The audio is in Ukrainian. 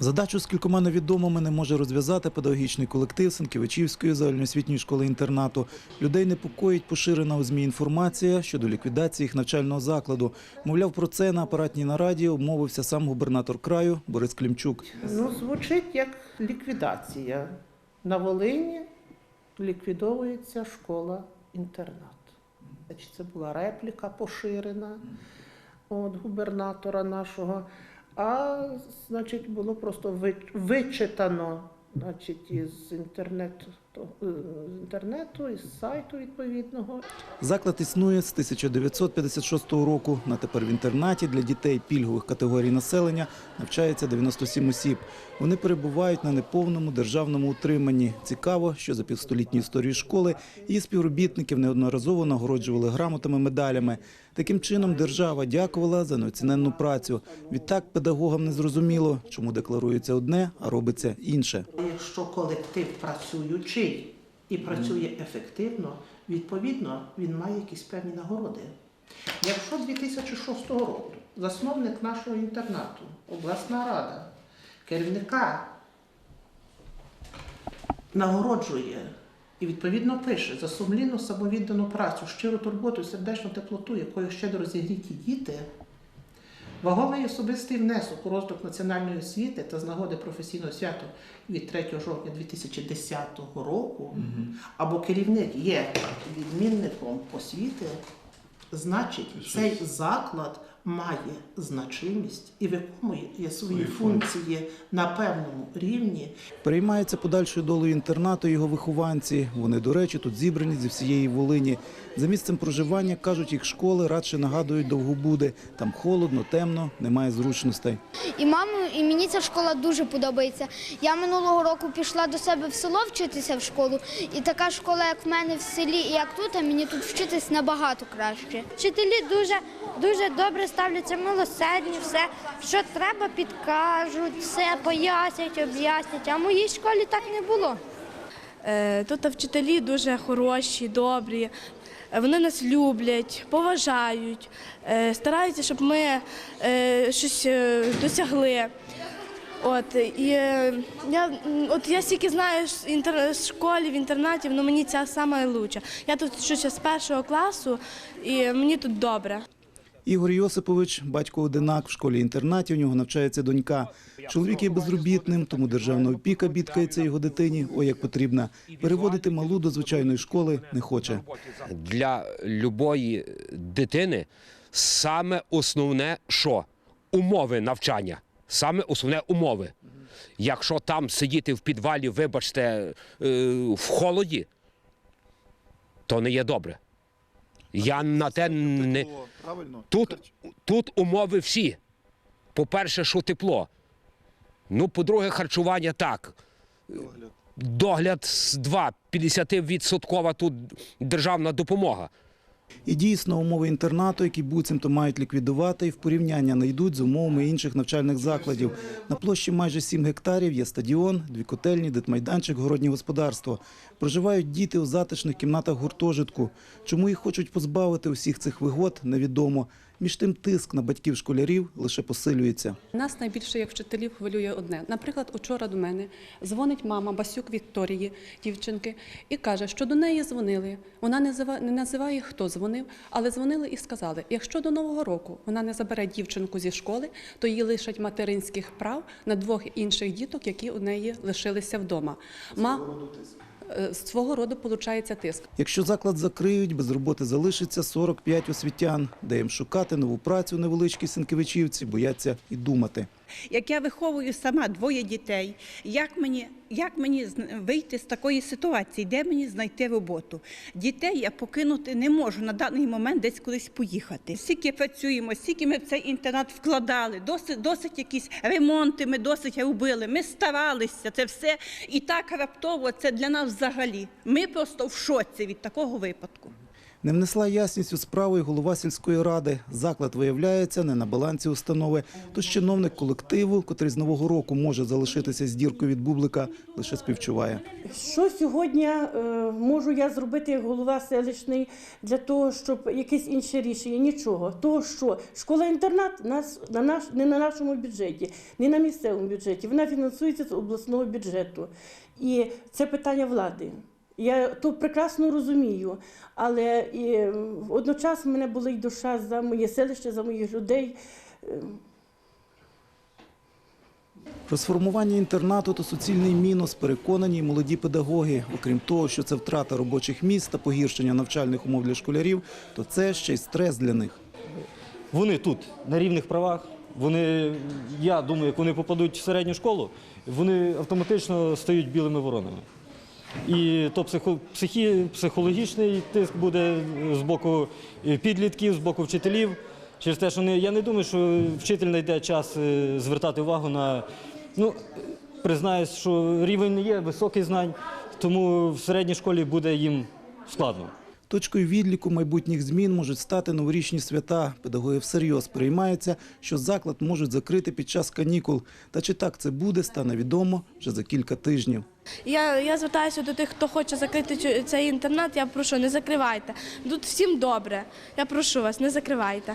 Задачу з кількома невідомими не може розв'язати педагогічний колектив Сенківичівської загальноосвітньої школи-інтернату. Людей непокоїть поширена у ЗМІ інформація щодо ліквідації їх навчального закладу. Мовляв, про це на апаратній нараді обмовився сам губернатор краю Борис Клімчук. Ну, звучить як ліквідація. На Волині ліквідовується школа-інтернат. Це була репліка поширена от, губернатора нашого. А значить, було просто вичитано значить, із інтернету, з інтернету, із сайту відповідного. Заклад існує з 1956 року. На тепер в інтернаті для дітей пільгових категорій населення навчається 97 осіб. Вони перебувають на неповному державному утриманні. Цікаво, що за півстолітню історію школи її співробітників неодноразово нагороджували грамотами, медалями. Таким чином, держава дякувала за неоціненну працю. Відтак педагогам не зрозуміло, чому декларується одне, а робиться інше. Якщо колектив працюючий і працює ефективно, відповідно він має якісь певні нагороди. Якщо 2006 року засновник нашого інтернату, обласна рада, керівника нагороджує і відповідно пише за сумлінну самовіддану працю, щиру турботу сердечну теплоту, якою щедро розігріті діти, Вагомий особистий внесок у розвиток національної освіти та з нагоди професійного свята від 3 жовтня 2010 року, або керівник є відмінником освіти, значить цей заклад має значимість і виконує свої функції на певному рівні. Переймаються подальшою долею інтернату його вихованці. Вони, до речі, тут зібрані зі всієї Волині. За місцем проживання, кажуть, їх школи радше нагадують Довгобуди. Там холодно, темно, немає зручностей. І маму, і мені ця школа дуже подобається. Я минулого року пішла до себе в село вчитися в школу, і така школа, як в мене в селі, і як тут, а мені тут вчитись набагато краще. Вчителі дуже, дуже добре ставляться, милосердні, все, що треба, підкажуть, все пояснять, об'яснять. А в моїй школі так не було. Е, Тут вчителі дуже хороші, добрі. Вони нас люблять, поважають, е, стараються, щоб ми е, щось досягли. От і я от я стільки знаю з інтер... школі, в інтернаті, ну мені ця лучша. Я тут вчуся з першого класу, і мені тут добре. Ігор Йосипович, батько одинак, в школі-інтернаті у нього навчається донька. Чоловік є безробітним, тому державна опіка бідкається його дитині, ой, як потрібна. Переводити малу до звичайної школи не хоче. для любої дитини саме основне, що умови навчання, саме основне умови. Якщо там сидіти в підвалі, вибачте, е, в холоді, то не є добре. Я на те не тут, тут умови всі. По-перше, що тепло. Ну, по-друге, харчування так. Догляд з 2, 50% тут державна допомога. І дійсно умови інтернату, які буцімто мають ліквідувати, і в порівняння не з умовами інших навчальних закладів. На площі майже 7 гектарів є стадіон, дві котельні, дитмайданчик, городнє господарство. Проживають діти у затишних кімнатах гуртожитку. Чому їх хочуть позбавити усіх цих вигод, невідомо. Між тим тиск на батьків школярів лише посилюється. Нас найбільше як вчителів хвилює одне. Наприклад, учора до мене дзвонить мама Басюк Вікторії, дівчинки, і каже, що до неї дзвонили. Вона не назива- не називає, хто дзвонив, але дзвонили і сказали: якщо до нового року вона не забере дівчинку зі школи, то їй лишать материнських прав на двох інших діток, які у неї лишилися вдома. Ма... Е, свого роду получається тиск. Якщо заклад закриють, без роботи залишиться 45 освітян. Де їм шукати нову працю невеличкі синкевичівці, бояться і думати. Як я виховую сама двоє дітей, як мені, як мені вийти з такої ситуації, де мені знайти роботу? Дітей я покинути не можу на даний момент десь кудись поїхати. Скільки працюємо, скільки ми в цей інтернат вкладали, досить, досить якісь ремонти ми досить робили, ми старалися, це все. І так раптово це для нас взагалі. Ми просто в шоці від такого випадку. Не внесла ясність у справу й голова сільської ради. Заклад виявляється не на балансі установи. Тож чиновник колективу, котрий з нового року може залишитися з діркою від бублика, лише співчуває. Що сьогодні е, можу я зробити як голова селищний для того, щоб якесь інше рішення? Нічого. Того, що школа-інтернат нас на наш не на нашому бюджеті, не на місцевому бюджеті. Вона фінансується з обласного бюджету. І це питання влади. Я то прекрасно розумію, але і, в мене була й душа за моє селище, за моїх людей. Розформування інтернату то суцільний мінус, переконані й молоді педагоги. Окрім того, що це втрата робочих місць та погіршення навчальних умов для школярів, то це ще й стрес для них. Вони тут на рівних правах. Вони, я думаю, як вони попадуть в середню школу, вони автоматично стають білими воронами. І то психі, психологічний тиск буде з боку е, підлітків, з боку вчителів. Через те, що не, я не думаю, що вчитель знайде час е, звертати увагу на. Ну, признаюсь, що рівень не є високий знань, тому в середній школі буде їм складно. Точкою відліку майбутніх змін можуть стати новорічні свята. Педагоги всерйоз переймаються, що заклад можуть закрити під час канікул. Та чи так це буде, стане відомо вже за кілька тижнів. Я, я звертаюся до тих, хто хоче закрити цей інтернат. Я прошу, не закривайте. Тут всім добре. Я прошу вас, не закривайте.